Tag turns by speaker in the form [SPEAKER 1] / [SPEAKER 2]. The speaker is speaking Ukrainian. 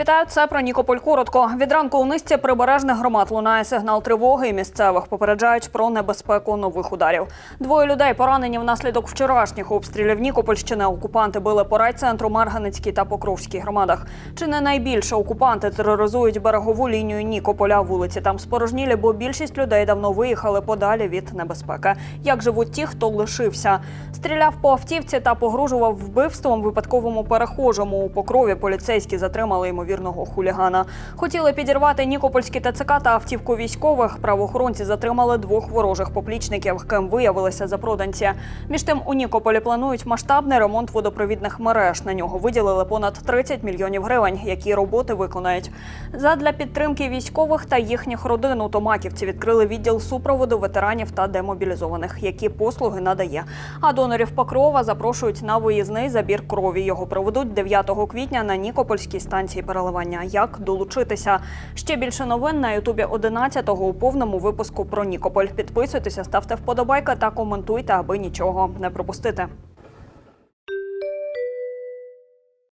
[SPEAKER 1] Вітаю, це про Нікополь коротко. Від ранку у низці прибережних громад лунає сигнал тривоги. і Місцевих попереджають про небезпеку нових ударів. Двоє людей поранені внаслідок вчорашніх обстрілів Нікопольщини. Окупанти били по райцентру Марганецькій та Покровській громадах. Чи не найбільше окупанти тероризують берегову лінію Нікополя? Вулиці там спорожнілі, бо більшість людей давно виїхали подалі від небезпеки. Як живуть ті, хто лишився? Стріляв по автівці та погрожував вбивством випадковому перехожому. У покрові поліцейські затримали ймовірного хулігана. Хотіли підірвати Нікопольські ТЦК та автівку військових. Правоохоронці затримали двох ворожих поплічників, ким виявилися запроданці. Між тим у Нікополі планують масштабний ремонт водопровідних мереж. На нього виділили понад 30 мільйонів гривень. Які роботи виконають задля підтримки військових та їхніх родин у Томаківці відкрили відділ супроводу ветеранів та демобілізованих, які послуги надає. А донорів Покрова запрошують на виїзний забір крові. Його проведуть 9 квітня на Нікопольській станції переливання. Як долучитися? Ще більше новин на Ютубі 11-го у повному випуску про Нікополь. Підписуйтеся, ставте вподобайки та коментуйте, аби нічого не пропустити.